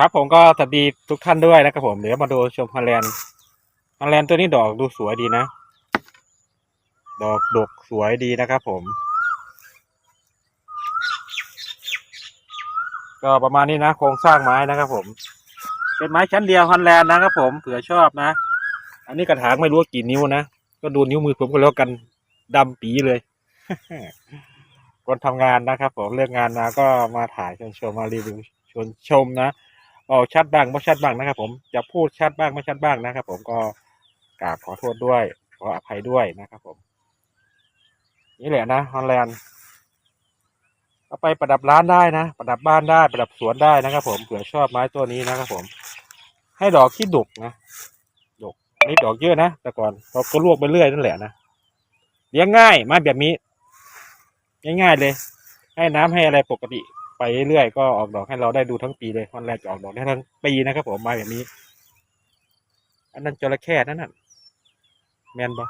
ครับผมก็สวัสดีทุกท่านด้วยนะครับผมเดี๋ยวมาดูชมฮอลแลนด์ฮอลแลนด์ตัวนี้ดอกดูสวยดีนะ ดอกดกสวยดีนะครับผม ก็ประมาณนี้นะโครงสร้างไม้นะครับผม เป็นไม้ชั้นเดียวฮอลแลนด์นะครับผมเผื่อชอบนะ อันนี้กระถางไม่รู้กี่นิ้วนะ ก็ดูนิ้วมือผมก็แล้วกันดำปีเลยคนทำงานนะครับผมเลิกงานมาก็มาถ่ายชมชมมารีวิวชวนชมนะ ออกชัดบ้างไม่ชัดบ้างนะครับ ผมจะพูดชัดบ้างไม่ชัดบ้างนะครับ ผมก็กราบขอโทษด้วย ขออภัยด้วยนะครับ ผม นี่แหละนะฮอลแลนด์เอาไปประดับร้านได้นะประดับบ้านได้ประดับสวนได้นะครับ ผมเผื่อชอบไม้ตัวนี้นะครับ ผม ให้ดอกที่ดกนะดกนี่ดอกเยอะนะแต่ก่อนเราก็ลวกไปเรื่อยนั่นแหละนะเลี้ยงง่ายไม้แบบนี้ง่ายๆเลย ให้น้ำให้อะไรปกติไปเรื่อยๆก็ออกดอกให้เราได้ดูทั้งปีเลยวันแรกจะออกดอกได้ทั้งปีนะครับผมม้แบบนี้ อันนั้นจระเข้นั่นน่ะแมนบอ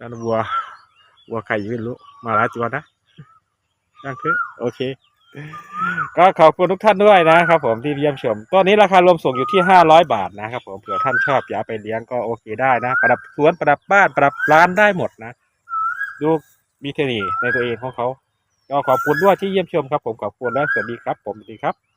นั่นวัววัวไข่ไม่รู้มาหลายตัวนะนั่นคือโอเค ก็ขอบคุณทุกท่านด้วยนะครับผมที่เยี่ยมชมตัวนี้ราคารวมส่งอยู่ที่ห้าร้อยบาทนะครับผมเผื่อท่านชอบอยากไปเลี้ยงก็โอเคได้นะ ประดับสวนประดับบ้านประดับร้านได้หมดนะดู มีเทคนิคในตัวเองของเขาก็ขอบคุณด้วยที่เยี่ยมชมครับ ผมขอบคุณและสวัสดีครับ ผมสวัสดีครับ